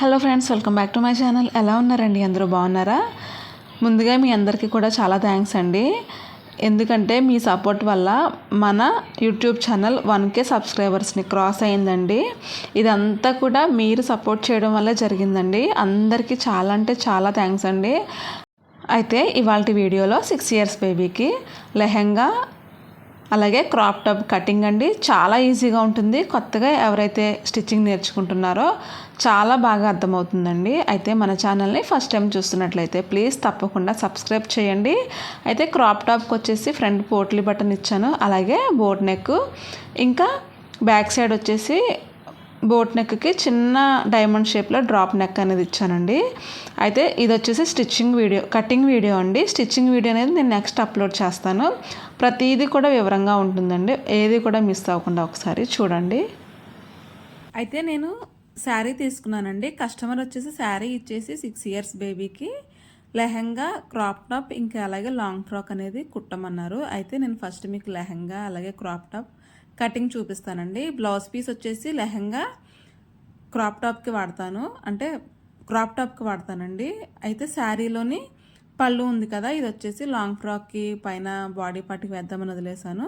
Hello friends welcome back to my channel. ఎలా ఉన్నారండి? అందరూ బాగున్నారా? ముందుగా మీ అందరికీ కూడా చాలా థ్యాంక్స్ అండి. ఎందుకంటే మీ సపోర్ట్ వల్ల మన యూట్యూబ్ ఛానల్ వన్ కే సబ్స్క్రైబర్స్ని క్రాస్ అయిందండి ఇదంతా కూడా మీరు సపోర్ట్ చేయడం వల్ల జరిగిందండి. అందరికీ చాలా అంటే చాలా థ్యాంక్స్ అండి. అయితే ఇవాళ వీడియోలో సిక్స్ ఇయర్స్ బేబీకి లెహెంగా అలాగే క్రాప్ టాప్ కటింగ్ అండి. చాలా ఈజీగా ఉంటుంది. కొత్తగా ఎవరైతే స్టిచ్చింగ్ నేర్చుకుంటున్నారో చాలా బాగా అర్థమవుతుందండి. అయితే మన ఛానల్ని ఫస్ట్ టైం చూస్తున్నట్లయితే ప్లీజ్ తప్పకుండా సబ్స్క్రైబ్ చేయండి. అయితే క్రాప్ టాప్కి వచ్చేసి ఫ్రంట్ పోట్లీ బటన్ ఇచ్చాను. అలాగే బోట్ నెక్. ఇంకా బ్యాక్ సైడ్ వచ్చేసి బోట్ నెక్కి చిన్న డైమండ్ షేప్లో డ్రాప్ నెక్ అనేది ఇచ్చానండి. అయితే ఇది వచ్చేసి స్టిచ్చింగ్ వీడియో కటింగ్ వీడియో అండి. స్టిచ్చింగ్ వీడియో అనేది నేను నెక్స్ట్ అప్లోడ్ చేస్తాను. ప్రతిదీ కూడా వివరంగా ఉంటుందండి. ఏది కూడా మిస్ అవ్వకుండా ఒకసారి చూడండి. అయితే నేను శారీ తీసుకున్నానండి. కస్టమర్ వచ్చేసి శారీ ఇచ్చేసి సిక్స్ ఇయర్స్ బేబీకి. లెహంగా క్రాప్ టాప్ ఇంకా అలాగే లాంగ్ ఫ్రాక్ అనేది కుట్టమన్నారు. అయితే నేను ఫస్ట్ మీకు లెహంగా అలాగే క్రాప్ టాప్ కటింగ్ చూపిస్తానండి. బ్లౌజ్ పీస్ వచ్చేసి లెహంగా క్రాప్ టాప్కి వాడతాను. అంటే క్రాప్ టాప్కి వాడతానండి. అయితే శారీలోని పళ్ళు ఉంది కదా ఇది వచ్చేసి లాంగ్ ఫ్రాక్కి పైన బాడీ పార్ట్కి వేద్దామని వదిలేసాను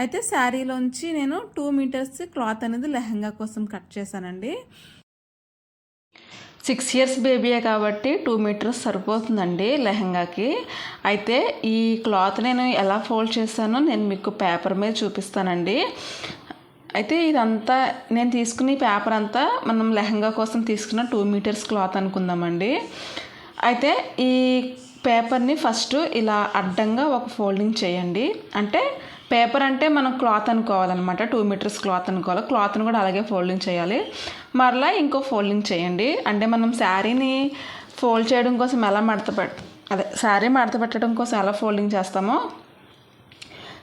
అయితే శారీలోంచి నేను టూ మీటర్స్ క్లాత్ అనేది లెహంగా కోసం కట్ చేశానండి. సిక్స్ ఇయర్స్ బేబీయే కాబట్టి టూ మీటర్స్ సరిపోతుందండి లెహంగాకి. అయితే ఈ క్లాత్ నేను ఎలా ఫోల్డ్ చేశానో నేను మీకు పేపర్ మీద చూపిస్తానండి. అయితే ఇదంతా నేను తీసుకున్న పేపర్ అంతా మనం లెహంగా కోసం తీసుకున్న టూ మీటర్స్ క్లాత్ అనుకుందామండి. అయితే ఈ పేపర్ని ఫస్ట్ ఇలా అడ్డంగా ఒక ఫోల్డింగ్ చేయండి. అంటే పేపర్ అంటే మనం క్లాత్ అనుకోవాలన్నమాట టూ మీటర్స్ క్లాత్ అనుకోవాలి. క్లాత్ని కూడా అలాగే ఫోల్డింగ్ చేయాలి. మరలా ఇంకో ఫోల్డింగ్ చేయండి. అంటే మనం శారీని ఫోల్డ్ చేయడం కోసం ఎలా మడత పెట్ అదే శారీ మడత పెట్టడం కోసం ఎలా ఫోల్డింగ్ చేస్తామో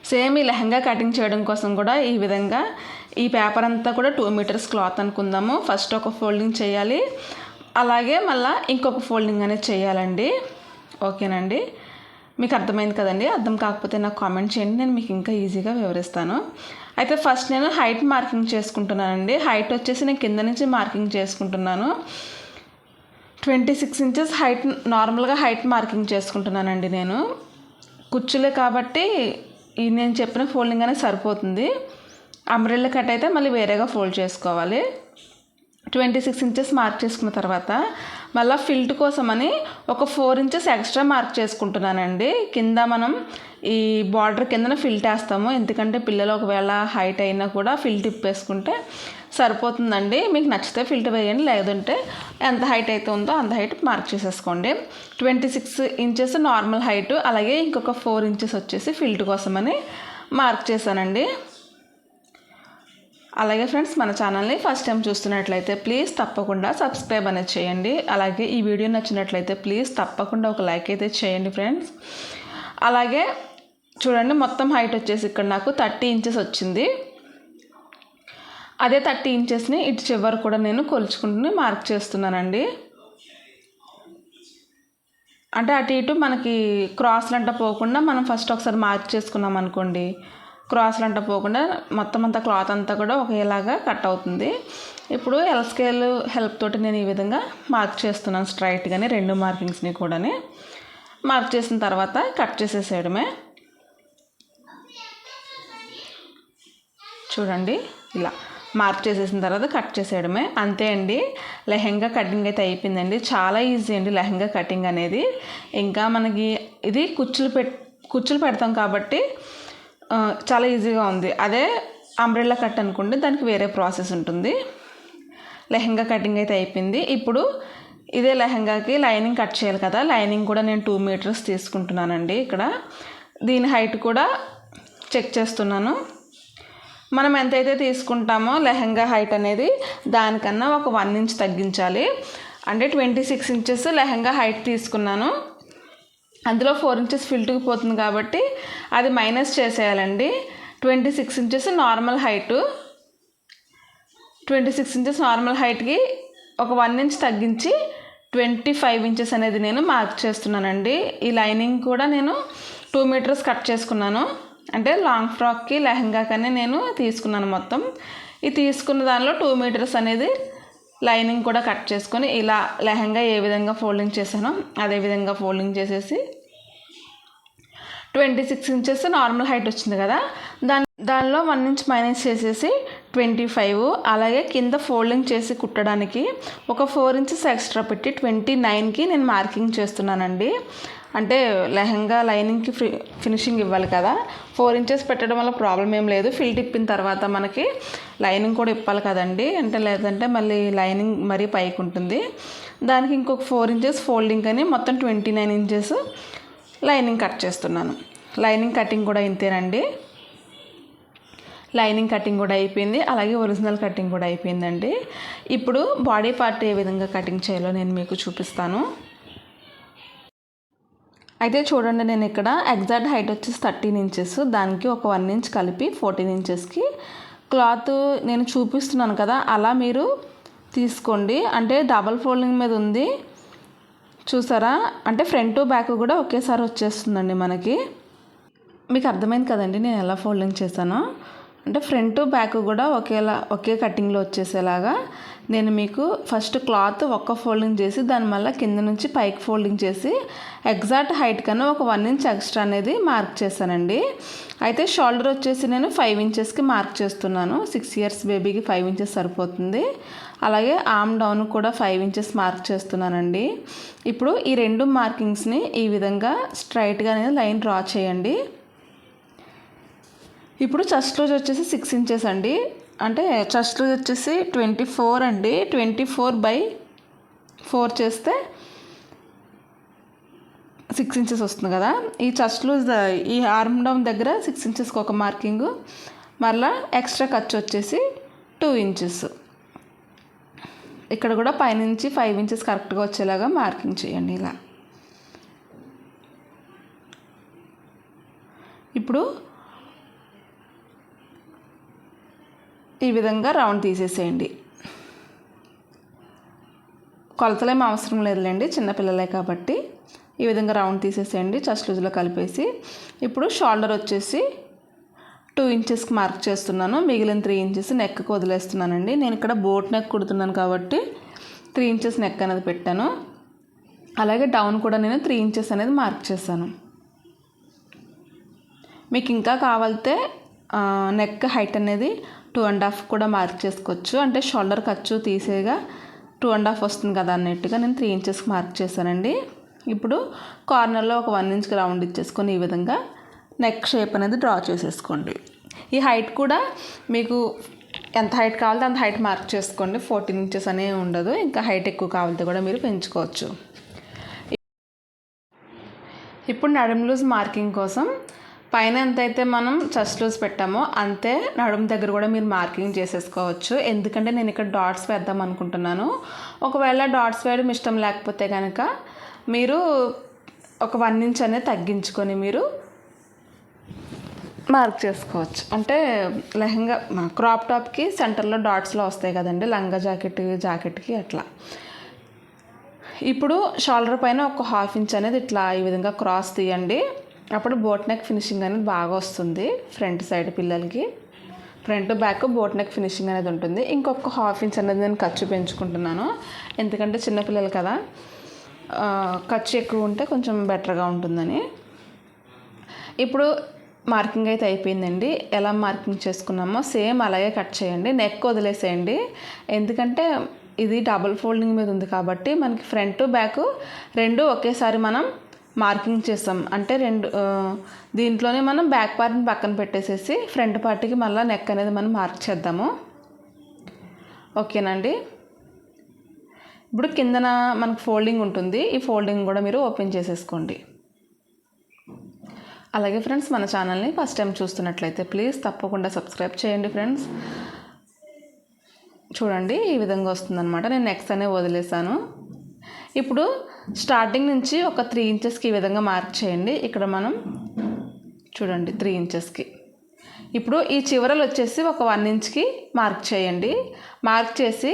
సేమ్ ఈ లెహంగా కటింగ్ చేయడం కోసం కూడా ఈ విధంగా ఈ పేపర్ అంతా కూడా టూ మీటర్స్ క్లాత్ అనుకుందాము. ఫస్ట్ ఒక ఫోల్డింగ్ చేయాలి. అలాగే మళ్ళీ ఇంకొక ఫోల్డింగ్ అనేది చేయాలండి. ఓకేనండి? మీకు అర్థమైంది కదండి? అర్థం కాకపోతే నాకు కామెంట్ చేయండి. నేను మీకు ఇంకా ఈజీగా వివరిస్తాను. అయితే ఫస్ట్ నేను హైట్ మార్కింగ్ చేసుకుంటున్నానండి. హైట్ వచ్చేసి నేను కింద నుంచి మార్కింగ్ చేసుకుంటున్నాను. ట్వంటీ సిక్స్ ఇంచెస్ హైట్ నార్మల్గా హైట్ మార్కింగ్ చేసుకుంటున్నానండి నేను. కుచ్చులే కాబట్టి ఈ నేను చెప్పిన ఫోల్డింగ్ అనేది సరిపోతుంది. అంబ్రెల్లా కట్ అయితే మళ్ళీ వేరేగా ఫోల్డ్ చేసుకోవాలి. ట్వంటీ సిక్స్ ఇంచెస్ మార్క్ చేసుకున్న తర్వాత మళ్ళీ ఫిల్ట్ కోసమని ఒక ఫోర్ ఇంచెస్ ఎక్స్ట్రా మార్క్ చేసుకుంటున్నానండి. కింద మనం ఈ బార్డర్ కిందన ఫిల్ట్ వేస్తాము. ఎందుకంటే పిల్లలు ఒకవేళ హైట్ అయినా కూడా ఫిల్ట్ ఇప్పేసుకుంటే సరిపోతుందండి. మీకు నచ్చితే ఫిల్ట్ వేయండి లేదంటే ఎంత హైట్ అయితే ఉందో అంత హైట్ మార్క్ చేసేసుకోండి. Twenty six inches normal height అలాగే ఇంకొక ఫోర్ ఇంచెస్ వచ్చేసి ఫిల్ట్ కోసమని మార్క్ చేశానండి. అలాగే ఫ్రెండ్స్ మన ఛానల్ని ఫస్ట్ టైం చూస్తున్నట్లయితే ప్లీజ్ తప్పకుండా సబ్స్క్రైబ్ అనేది చేయండి. అలాగే ఈ వీడియో నచ్చినట్లయితే ప్లీజ్ తప్పకుండా ఒక లైక్ అయితే చేయండి ఫ్రెండ్స్. అలాగే చూడండి మొత్తం హైట్ వచ్చేసి ఇక్కడ నాకు థర్టీ ఇంచెస్ వచ్చింది. అదే థర్టీ ఇంచెస్ని ఇటు చివరి కూడా నేను కొలుచుకుంటుని మార్క్ చేస్తున్నానండి. అంటే అటు ఇటు మనకి క్రాస్లంట పోకుండా మనం ఫస్ట్ ఒకసారి మార్క్ చేసుకున్నాం అనుకోండి. క్రాస్లు అంట పోకుండా మొత్తం అంతా క్లాత్ అంతా కూడా ఒకేలాగా కట్ అవుతుంది. ఇప్పుడు ఎల్ స్కేల్ హెల్ప్ తోటి నేను ఈ విధంగా మార్క్ చేస్తున్నాను స్ట్రైట్గానే రెండు మార్కింగ్స్ని కూడా మార్క్ చేసిన తర్వాత కట్ చేసేసేయడమే. చూడండి ఇలా. మార్క్ చేసేసిన తర్వాత కట్ చేసేయడమే. అంతే అండి. లెహెంగా కటింగ్ అయితే అయిపోయిందండి. చాలా ఈజీ అండి లెహెంగా కటింగ్ అనేది. ఇంకా మనకి ఇది కుచ్చులు పెట్ కుచ్చులు పెడతాం కాబట్టి చాలా ఈజీగా ఉంది. అదే అంబ్రెల్లా కట్ అనుకోండి దానికి వేరే ప్రాసెస్ ఉంటుంది. లెహెంగా కటింగ్ అయితే అయిపోయింది. ఇప్పుడు ఇదే లెహెంగాకి లైనింగ్ కట్ చేయాలి కదా. లైనింగ్ కూడా నేను టూ మీటర్స్ తీసుకుంటున్నానండి ఇక్కడ. దీని హైట్ కూడా చెక్ చేస్తున్నాను. మనం ఎంతైతే తీసుకుంటామో లెహంగా హైట్ అనేది దానికన్నా ఒక వన్ ఇంచ్ తగ్గించాలి. అంటే twenty six inches lehenga height తీసుకున్నాను. అందులో ఫోర్ ఇంచెస్ ఫిల్ట్కి పోతుంది కాబట్టి అది minus చేసేయాలండి. Twenty six inches normal height. Twenty six inches normal హైట్కి ఒక వన్ ఇంచ్ తగ్గించి ట్వంటీ ఫైవ్ ఇంచెస్ అనేది నేను మార్క్ చేస్తున్నానండి. ఈ లైనింగ్ కూడా నేను టూ మీటర్స్ కట్ చేసుకున్నాను. అంటే లాంగ్ ఫ్రాక్కి లెహంగాకని నేను తీసుకున్నాను మొత్తం. ఈ తీసుకున్న దానిలో టూ మీటర్స్ అనేది లైనింగ్ కూడా కట్ చేసుకొని ఇలా లెహంగా ఏ విధంగా ఫోల్డింగ్ చేశానో అదే విధంగా ఫోల్డింగ్ చేసేసి twenty six inches normal height వచ్చింది కదా. దాని దానిలో వన్ ఇంచ్ మైనస్ చేసేసి ట్వంటీ ఫైవ్ అలాగే కింద ఫోల్డింగ్ చేసి కుట్టడానికి ఒక ఫోర్ ఇంచెస్ ఎక్స్ట్రా పెట్టి ట్వంటీ నైన్కి నేను మార్కింగ్ చేస్తున్నానండి. అంటే లెహంగా లైనింగ్కి ఫి ఫినిషింగ్ ఇవ్వాలి కదా. ఫోర్ ఇంచెస్ పెట్టడం వల్ల ప్రాబ్లం ఏం లేదు. ఫిల్ తిప్పిన తర్వాత మనకి లైనింగ్ కూడా ఇప్పాలి కదండి. అంటే లేదంటే మళ్ళీ లైనింగ్ మరీ పైకి ఉంటుంది. దానికి ఇంకొక ఫోర్ ఇంచెస్ ఫోల్డింగ్ అని మొత్తం twenty nine inches lining cut చేస్తున్నాను. లైనింగ్ కటింగ్ కూడా ఇంతేనండి. లైనింగ్ కటింగ్ కూడా అయిపోయింది. అలాగే ఒరిజినల్ కటింగ్ కూడా అయిపోయిందండి. ఇప్పుడు బాడీ పార్ట్ ఏ విధంగా కటింగ్ చేయాలో నేను మీకు చూపిస్తాను. అయితే చూడండి నేను ఇక్కడ ఎగ్జాక్ట్ హైట్ వచ్చేసి థర్టీన్ ఇంచెస్ దానికి ఒక వన్ ఇంచ్ కలిపి ఫోర్టీన్ ఇంచెస్కి క్లాత్ నేను చూపిస్తున్నాను కదా అలా మీరు తీసుకోండి. అంటే డబల్ ఫోల్డింగ్ మీద ఉంది. చూసారా? అంటే ఫ్రంట్ బ్యాక్ కూడా ఒకేసారి వచ్చేస్తుందండి మనకి. మీకు అర్థమైంది కదండి నేను ఎలా ఫోల్డింగ్ చేశానో? అంటే ఫ్రంట్ బ్యాక్ కూడా ఒకేలా ఒకే కటింగ్లో వచ్చేసేలాగా నేను మీకు ఫస్ట్ క్లాత్ ఒక్క ఫోల్డింగ్ చేసి దాని మళ్ళీ కింద నుంచి పైకి ఫోల్డింగ్ చేసి ఎగ్జాక్ట్ హైట్ కన్నా ఒక వన్ ఇంచ్ ఎక్స్ట్రా అనేది మార్క్ చేశానండి. అయితే షోల్డర్ వచ్చేసి నేను ఫైవ్ ఇంచెస్కి మార్క్ చేస్తున్నాను. సిక్స్ ఇయర్స్ బేబీకి ఫైవ్ ఇంచెస్ సరిపోతుంది. అలాగే ఆమ్ డౌన్ కూడా ఫైవ్ ఇంచెస్ మార్క్ చేస్తున్నానండి. ఇప్పుడు ఈ రెండు మార్కింగ్స్ని ఈ విధంగా స్ట్రైట్గా అనేది లైన్ డ్రా చేయండి. ఇప్పుడు చెస్ట్ లూజ్ వచ్చేసి సిక్స్ ఇంచెస్ అండి. అంటే చెస్ట్ లూజ్ వచ్చేసి ట్వంటీ ఫోర్ అండి. ట్వంటీ ఫోర్ బై ఫోర్ చేస్తే సిక్స్ ఇంచెస్ వస్తుంది కదా. ఈ చెస్ట్ లూజ్ ఈ ఆర్మ్ డౌన్ దగ్గర సిక్స్ ఇంచెస్కి ఒక మార్కింగ్ మరలా ఎక్స్ట్రా ఖర్చు వచ్చేసి టూ ఇంచెస్ ఇక్కడ కూడా పైనుంచి ఫైవ్ ఇంచెస్ కరెక్ట్గా వచ్చేలాగా మార్కింగ్ చేయండి ఇలా. ఇప్పుడు ఈ విధంగా రౌండ్ తీసేసేయండి. కొలతలేం అవసరం లేదులేండి చిన్నపిల్లలే కాబట్టి. ఈ విధంగా రౌండ్ తీసేసేయండి చెస్ట్ లూజ్లో కలిపేసి. ఇప్పుడు షోల్డర్ వచ్చేసి టూ ఇంచెస్కి మార్క్ చేస్తున్నాను మిగిలిన త్రీ ఇంచెస్ నెక్కి వదిలేస్తున్నానండి. నేను ఇక్కడ బోట్ నెక్ కుడుతున్నాను కాబట్టి త్రీ ఇంచెస్ నెక్ అనేది పెట్టాను. అలాగే డౌన్ కూడా నేను త్రీ ఇంచెస్ అనేది మార్క్ చేశాను. మీకు ఇంకా కావాలితే నెక్ హైట్ అనేది టూ అండ్ హాఫ్ కూడా మార్క్ చేసుకోవచ్చు. అంటే షోల్డర్ ఖర్చు తీసేగా టూ అండ్ హాఫ్ వస్తుంది కదా అన్నట్టుగా నేను త్రీ ఇంచెస్కి మార్క్ చేశానండి. ఇప్పుడు కార్నర్లో ఒక వన్ ఇంచ్కి రౌండ్ ఇచ్చేసుకొని ఈ విధంగా నెక్ షేప్ అనేది డ్రా చేసేసుకోండి. ఈ హైట్ కూడా మీకు ఎంత హైట్ కావాలంటే అంత హైట్ మార్క్ చేసుకోండి. ఫోర్టీన్ ఇంచెస్ అనే ఉండదు. ఇంకా హైట్ ఎక్కువ కావాలంటే కూడా మీరు పెంచుకోవచ్చు. ఇప్పుడు నడుం లూజ్ మార్కింగ్ కోసం పైన ఎంతైతే మనం చెస్ట్ లూజ్ పెట్టామో అంతే నడుము దగ్గర కూడా మీరు మార్కింగ్ చేసేసుకోవచ్చు. ఎందుకంటే నేను ఇక్కడ డాట్స్ వేద్దాం అనుకుంటున్నాను. ఒకవేళ డాట్స్ వేయడం ఇష్టం లేకపోతే కనుక మీరు ఒక వన్ ఇంచ్ అనేది తగ్గించుకొని మీరు మార్క్ చేసుకోవచ్చు. అంటే లెహంగా క్రాప్ టాప్కి సెంటర్లో డాట్స్లో వస్తాయి కదండి లంగా జాకెట్ జాకెట్కి అట్లా. ఇప్పుడు షోల్డర్ పైన ఒక హాఫ్ ఇంచ్ అనేది ఇట్లా ఈ విధంగా క్రాస్ తీయండి. అప్పుడు బోట్ నెక్ ఫినిషింగ్ అనేది బాగా వస్తుంది ఫ్రంట్ సైడ్ పిల్లలకి. Front back boat neck finishing అనేది ఉంటుంది. ఇంకొక హాఫ్ ఇంచ్ అనేది నేను ఖర్చు పెంచుకుంటున్నాను ఎందుకంటే చిన్నపిల్లలు కదా ఖర్చు ఎక్కువ ఉంటే కొంచెం బెటర్గా ఉంటుందని. ఇప్పుడు మార్కింగ్ అయితే అయిపోయిందండి. ఎలా మార్కింగ్ చేసుకున్నామో సేమ్ అలాగే కట్ చేయండి. నెక్ వదిలేసేయండి. ఎందుకంటే ఇది డబుల్ ఫోల్డింగ్ మీద ఉంది కాబట్టి మనకి ఫ్రంట్ బ్యాక్ రెండు ఒకేసారి మనం మార్కింగ్ చేస్తాం అంటే రెండు దీంట్లోనే మనం బ్యాక్ పార్ట్ని పక్కన పెట్టేసేసి ఫ్రంట్ పార్ట్కి మళ్ళీ నెక్ అనేది మనం మార్క్ చేద్దాము. ఓకేనండి? ఇప్పుడు కిందన మనకు ఫోల్డింగ్ ఉంటుంది. ఈ ఫోల్డింగ్ కూడా మీరు ఓపెన్ చేసేసుకోండి. అలాగే ఫ్రెండ్స్ మన ఛానల్ని ఫస్ట్ టైం చూస్తున్నట్లయితే ప్లీజ్ తప్పకుండా సబ్స్క్రైబ్ చేయండి ఫ్రెండ్స్. చూడండి ఈ విధంగా వస్తుందన్నమాట. నేను నెక్స్ట్ అనే వదిలేసాను ఇప్పుడు స్టార్టింగ్ నుంచి ఒక త్రీ ఇంచెస్కి ఈ విధంగా మార్క్ చేయండి. ఇక్కడ మనం చూడండి త్రీ ఇంచెస్కి. ఇప్పుడు ఈ చివరలు వచ్చేసి ఒక వన్ ఇంచ్కి మార్క్ చేయండి. మార్క్ చేసి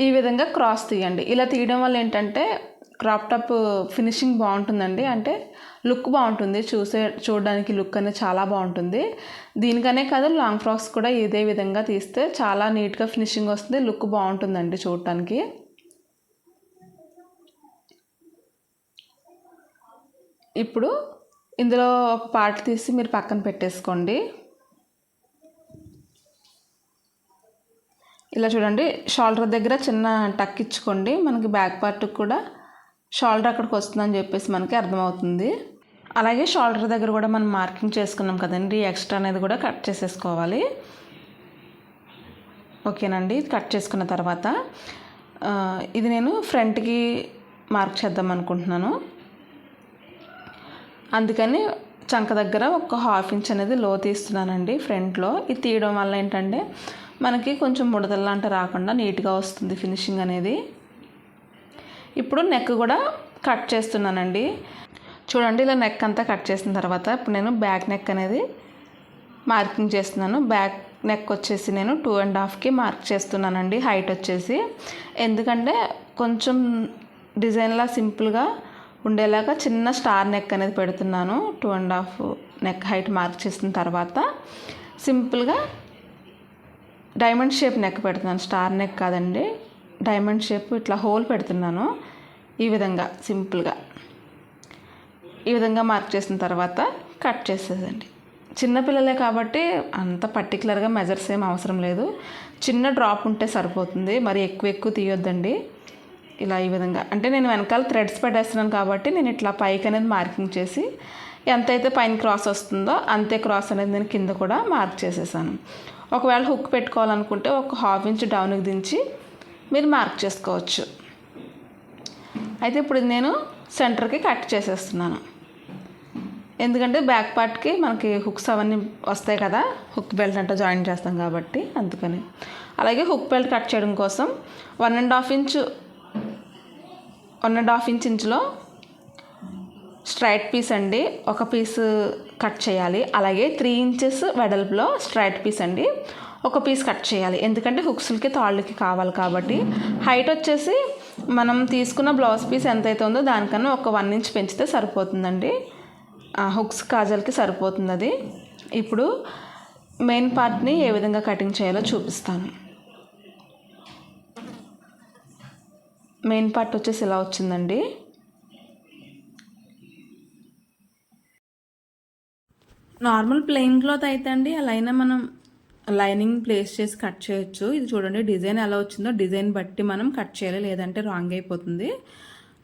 ఈ విధంగా క్రాస్ తీయండి. ఇలా తీయడం వల్ల ఏంటంటే క్రాప్ టాప్ ఫినిషింగ్ బాగుంటుందండి. అంటే లుక్ బాగుంటుంది. చూసే చూడడానికి లుక్ అనేది చాలా బాగుంటుంది. దీనికనే కాదు లాంగ్ ఫ్రాక్స్ కూడా ఇదే విధంగా తీస్తే చాలా నీట్గా ఫినిషింగ్ వస్తుంది. లుక్ బాగుంటుందండి చూడటానికి. ఇప్పుడు ఇందులో ఒక పార్ట్ తీసి మీరు పక్కన పెట్టేసుకోండి. ఇలా చూడండి షోల్డర్ దగ్గర చిన్న టక్ ఇచ్చుకోండి. మనకి బ్యాక్ పార్ట్ కూడా షోల్డర్ అక్కడికి వస్తుందని చెప్పేసి మనకి అర్థమవుతుంది. అలాగే షోల్డర్ దగ్గర కూడా మనం మార్కింగ్ చేసుకున్నాం కదండి ఎక్స్ట్రా అనేది కూడా కట్ చేసేసుకోవాలి. ఓకేనండి కట్ చేసుకున్న తర్వాత ఇది నేను ఫ్రంట్కి మార్క్ చేద్దాం అనుకుంటున్నాను. అందుకని చంక దగ్గర ఒక హాఫ్ ఇంచ్ అనేది లో తీస్తున్నానండి ఫ్రంట్లో. ఇది తీయడం వల్ల ఏంటంటే మనకి కొంచెం ముడతల్లాంటి రాకుండా నీట్గా వస్తుంది ఫినిషింగ్ అనేది. ఇప్పుడు నెక్ కూడా కట్ చేస్తున్నానండి. చూడండి ఇలా నెక్ అంతా కట్ చేసిన తర్వాత ఇప్పుడు నేను బ్యాక్ నెక్ అనేది మార్కింగ్ చేస్తున్నాను. బ్యాక్ నెక్ వచ్చేసి నేను టూ అండ్ హాఫ్కి మార్క్ చేస్తున్నానండి హైట్ వచ్చేసి. ఎందుకంటే కొంచెం డిజైన్లా సింపుల్గా ఉండేలాగా చిన్న స్టార్ నెక్ అనేది పెడుతున్నాను. Two and half neck height mark చేసిన తర్వాత సింపుల్గా డైమండ్ షేప్ నెక్ పెడుతున్నాను. స్టార్ నెక్ కాదండి. డైమండ్ షేప్ ఇట్లా హోల్ పెడుతున్నాను. ఈ విధంగా సింపుల్గా ఈ విధంగా మార్క్ చేసిన తర్వాత కట్ చేసేదండి చిన్నపిల్లలే కాబట్టి అంత పర్టికులర్గా మెజర్స్ ఏం అవసరం లేదు. చిన్న డ్రాప్ ఉంటే సరిపోతుంది. మరి ఎక్కువ ఎక్కువ తీయొద్దండి. ఇలా ఈ విధంగా. అంటే నేను వెనకాల థ్రెడ్స్ పెట్టేస్తున్నాను కాబట్టి నేను ఇట్లా పైకి అనేది మార్కింగ్ చేసి ఎంతైతే పైన క్రాస్ వస్తుందో అంతే క్రాస్ అనేది నేను కింద కూడా మార్క్ చేసేసాను. ఒకవేళ హుక్ పెట్టుకోవాలనుకుంటే ఒక హాఫ్ ఇంచ్ డౌన్కి దించి మీరు మార్క్ చేసుకోవచ్చు. అయితే ఇప్పుడు నేను సెంటర్కి కట్ చేసేస్తున్నాను. ఎందుకంటే బ్యాక్ పార్ట్కి మనకి హుక్స్ అవన్నీ వస్తాయి కదా హుక్ బెల్ట్ అంటే జాయిన్ చేస్తాం కాబట్టి అందుకని. అలాగే హుక్ బెల్ట్ కట్ చేయడం కోసం one and half inch one and half inch ఇంచులో straight piece అండి. ఒక పీస్ కట్ చేయాలి. అలాగే త్రీ ఇంచెస్ వెడల్పులో స్ట్రైట్ పీస్ అండి. ఒక పీస్ కట్ చేయాలి. ఎందుకంటే హుక్స్లకి తాళ్ళకి కావాలి కాబట్టి. హైట్ వచ్చేసి మనం తీసుకున్న బ్లౌజ్ పీస్ ఎంతైతే ఉందో దానికన్నా ఒక వన్ ఇంచ్ పెంచితే సరిపోతుందండి. హుక్స్ కాజల్కి సరిపోతుంది అది ఇప్పుడు మెయిన్ పార్ట్ని ఏ విధంగా కటింగ్ చేయాలో చూపిస్తాను. మెయిన్ పార్ట్ వచ్చేసి ఇలా వచ్చిందండి. నార్మల్ ప్లెయిన్ క్లాత్ అయితే అండి అలా అయినా మనం లైనింగ్ ప్లేస్ చేసి కట్ చేయొచ్చు. ఇది చూడండి డిజైన్ ఎలా వచ్చిందో డిజైన్ బట్టి మనం కట్ చేయాలి లేదంటే రాంగ్ అయిపోతుంది.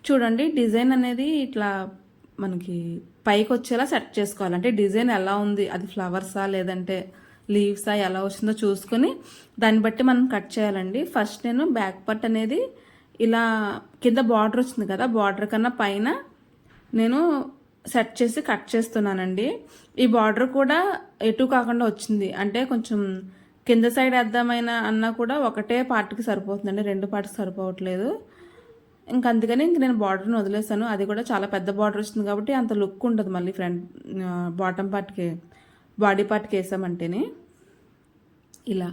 చూడండి డిజైన్ అనేది ఇట్లా మనకి పైకి వచ్చేలా సెట్ చేసుకోవాలి. అంటే డిజైన్ ఎలా ఉంది అది ఫ్లవర్సా లేదంటే లీవ్సా ఎలా వచ్చిందో చూసుకొని దాన్ని బట్టి మనం కట్ చేయాలండి. ఫస్ట్ నేను బ్యాక్ పట్ అనేది ఇలా కింద బార్డర్ వచ్చింది కదా బార్డర్ కన్నా పైన నేను సెట్ చేసి కట్ చేస్తున్నానండి. ఈ బార్డర్ కూడా ఎటు కాకుండా వచ్చింది. అంటే కొంచెం కింద సైడ్ వేద్దామైనా అన్నా కూడా ఒకటే పార్ట్కి సరిపోతుందండి. రెండు పార్ట్కి సరిపోవట్లేదు. ఇంక అందుకని ఇంక నేను బార్డర్ని వదిలేసాను. అది కూడా చాలా పెద్ద బార్డర్ వస్తుంది కాబట్టి అంత లుక్ ఉండదు మళ్ళీ ఫ్రంట్ బాటమ్ పార్ట్కి బాడీ పార్ట్కి వేసామంటేనే. ఇలా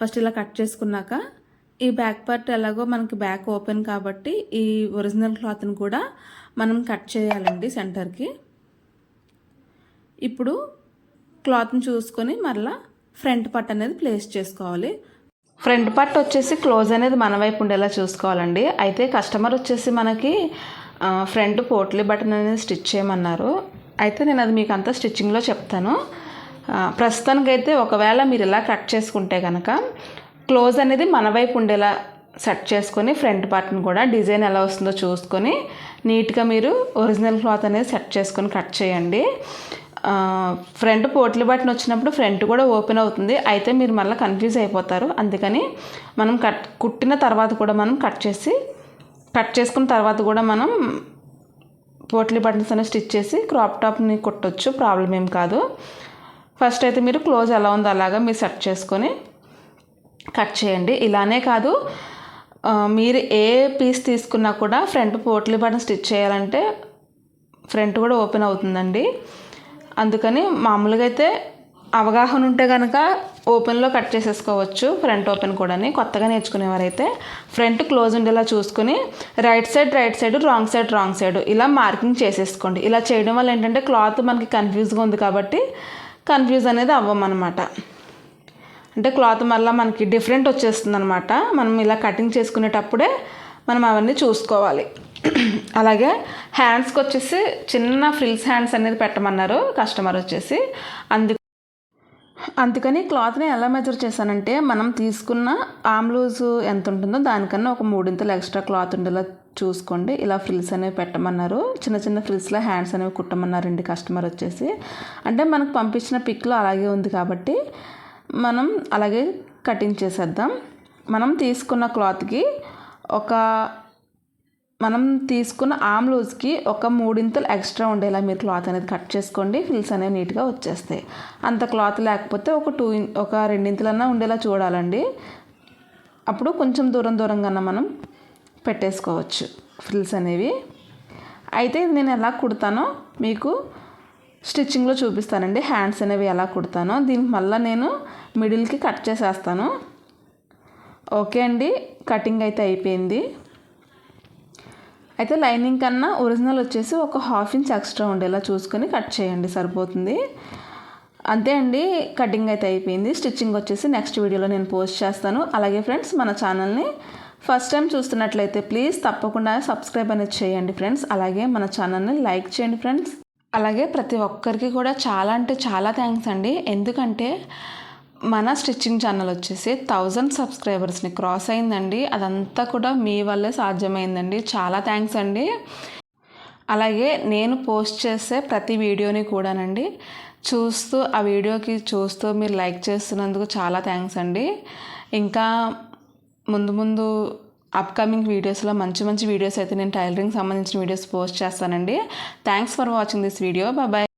ఫస్ట్ ఇలా కట్ చేసుకున్నాక ఈ బ్యాక్ పార్ట్ ఎలాగో మనకి బ్యాక్ ఓపెన్ కాబట్టి ఈ ఒరిజినల్ క్లాత్ని కూడా మనం కట్ చేయాలండి సెంటర్కి. ఇప్పుడు క్లాత్ని చూసుకొని మరలా ఫ్రంట్ పార్ట్ అనేది ప్లేస్ చేసుకోవాలి. ఫ్రంట్ పార్ట్ వచ్చేసి క్లోజ్ అనేది మన వైపు ఉండేలా చూసుకోవాలండి. అయితే కస్టమర్ వచ్చేసి మనకి ఫ్రంట్ పోట్లీ బటన్ అనేది స్టిచ్ చేయమన్నారు. అయితే నేను అది మీకు అంతా స్టిచ్చింగ్లో చెప్తాను. ప్రస్తుతానికైతే ఒకవేళ మీరు ఇలా కట్ చేసుకుంటే కనుక క్లోజ్ అనేది మన వైపు ఉండేలా సెట్ చేసుకొని ఫ్రంట్ పార్ట్ని కూడా డిజైన్ ఎలా వస్తుందో చూసుకొని నీట్గా మీరు ఒరిజినల్ క్లాత్ అనేది సెట్ చేసుకొని కట్ చేయండి. ఫ్రంట్ పోట్ల బటన్ వచ్చినప్పుడు ఫ్రంట్ కూడా ఓపెన్ అవుతుంది. అయితే మీరు మళ్ళీ కన్ఫ్యూజ్ అయిపోతారు. అందుకని మనం కట్ కుట్టిన తర్వాత కూడా మనం కట్ చేసి కట్ చేసుకున్న తర్వాత కూడా మనం పోట్లీ బటన్స్ అనేవి స్టిచ్ చేసి క్రాప్ టాప్ని కుట్టొచ్చు. ప్రాబ్లం ఏం కాదు. ఫస్ట్ అయితే మీరు క్లోజ్ ఎలా ఉందో అలాగా మీరు సెట్ చేసుకొని కట్ చేయండి. ఇలానే కాదు మీరు ఏ పీస్ తీసుకున్నా కూడా ఫ్రంట్ పోట్లీ బటన్ స్టిచ్ చేయాలంటే ఫ్రంట్ కూడా ఓపెన్ అవుతుందండి. అందుకని మామూలుగా అయితే అవగాహన ఉంటే కనుక ఓపెన్లో కట్ చేసేసుకోవచ్చు ఫ్రంట్ ఓపెన్ కూడాని. కొత్తగా నేర్చుకునేవారైతే ఫ్రంట్ క్లోజ్ ఉండేలా చూసుకుని right side right side wrong side wrong side ఇలా మార్కింగ్ చేసేసుకోండి. ఇలా చేయడం వల్ల ఏంటంటే క్లాత్ మనకి కన్ఫ్యూజ్గా ఉంది కాబట్టి కన్ఫ్యూజ్ అనేది అవ్వమన్నమాట. అంటే క్లాత్ మళ్ళీ మనకి డిఫరెంట్ వచ్చేస్తుంది అనమాట మనం ఇలా కటింగ్ చేసుకునేటప్పుడే మనం అవన్నీ చూసుకోవాలి. అలాగే హ్యాండ్స్కి వచ్చేసి చిన్న ఫ్రిల్స్ హ్యాండ్స్ అనేది పెట్టమన్నారు కస్టమర్ వచ్చేసి. అందుకు అందుకని క్లాత్ని ఎలా మెజర్ చేశానంటే మనం తీసుకున్న ఆమ్లూజు ఎంత ఉంటుందో దానికన్నా ఒక మూడింతలు ఎక్స్ట్రా క్లాత్ ఉండేలా చూసుకోండి. ఇలా ఫ్రిల్స్ అనేవి పెట్టమన్నారు. చిన్న చిన్న ఫ్రిల్స్లో హ్యాండ్స్ అనేవి కుట్టమన్నారండి కస్టమర్ వచ్చేసి. అంటే మనకు పంపించిన పిక్లో అలాగే ఉంది కాబట్టి మనం అలాగే కటింగ్ చేసేద్దాం. మనం తీసుకున్న క్లాత్కి ఒక మనం తీసుకున్న ఆమ్ లూజ్కి ఒక మూడింతలు ఎక్స్ట్రా ఉండేలా మీరు క్లాత్ అనేది కట్ చేసుకోండి. ఫిల్స్ అనేవి నీట్గా వచ్చేస్తాయి. అంత క్లాత్ లేకపోతే ఒక టూ ఇన్ ఒక రెండింతలన్నా ఉండేలా చూడాలండి. అప్పుడు కొంచెం దూరం దూరంగా మనం పెట్టేసుకోవచ్చు ఫ్రిల్స్ అనేవి. అయితే ఇది నేను ఎలా కుడతానో మీకు స్టిచ్చింగ్లో చూపిస్తానండి. హ్యాండ్స్ అనేవి ఎలా కుడతానో. దీనికి మళ్ళీ నేను మిడిల్కి కట్ చేసేస్తాను. ఓకే అండి. కటింగ్ అయితే అయిపోయింది. అయితే లైనింగ్ కన్నా ఒరిజినల్ వచ్చేసి ఒక హాఫ్ ఇంచ్ ఎక్స్ట్రా ఉండేలా చూసుకొని కట్ చేయండి. సరిపోతుంది. అంతే అండి. కటింగ్ అయితే అయిపోయింది. స్టిచ్చింగ్ వచ్చేసి నెక్స్ట్ వీడియోలో నేను పోస్ట్ చేస్తాను. అలాగే ఫ్రెండ్స్ మన ఛానల్ని ఫస్ట్ టైం చూస్తున్నట్లయితే ప్లీజ్ తప్పకుండా సబ్స్క్రైబ్ అనేది చేయండి ఫ్రెండ్స్. అలాగే మన ఛానల్ని లైక్ చేయండి ఫ్రెండ్స్. అలాగే ప్రతి ఒక్కరికి కూడా చాలా అంటే చాలా థ్యాంక్స్ అండి. ఎందుకంటే మన స్టిచ్చింగ్ ఛానల్ వచ్చేసి థౌజండ్ సబ్స్క్రైబర్స్ని క్రాస్ అయిందండి. అదంతా కూడా మీ వల్లే సాధ్యమైందండి. చాలా థ్యాంక్స్ అండి. అలాగే నేను పోస్ట్ చేసే ప్రతి వీడియోని కూడానండి చూస్తూ ఆ వీడియోకి చూస్తూ మీరు లైక్ చేస్తున్నందుకు చాలా థ్యాంక్స్ అండి. ఇంకా ముందు ముందు అప్కమింగ్ వీడియోస్లో మంచి మంచి వీడియోస్ అయితే నేను టైలరింగ్ సంబంధించిన వీడియోస్ పోస్ట్ చేస్తానండి. Thanks for watching this video bye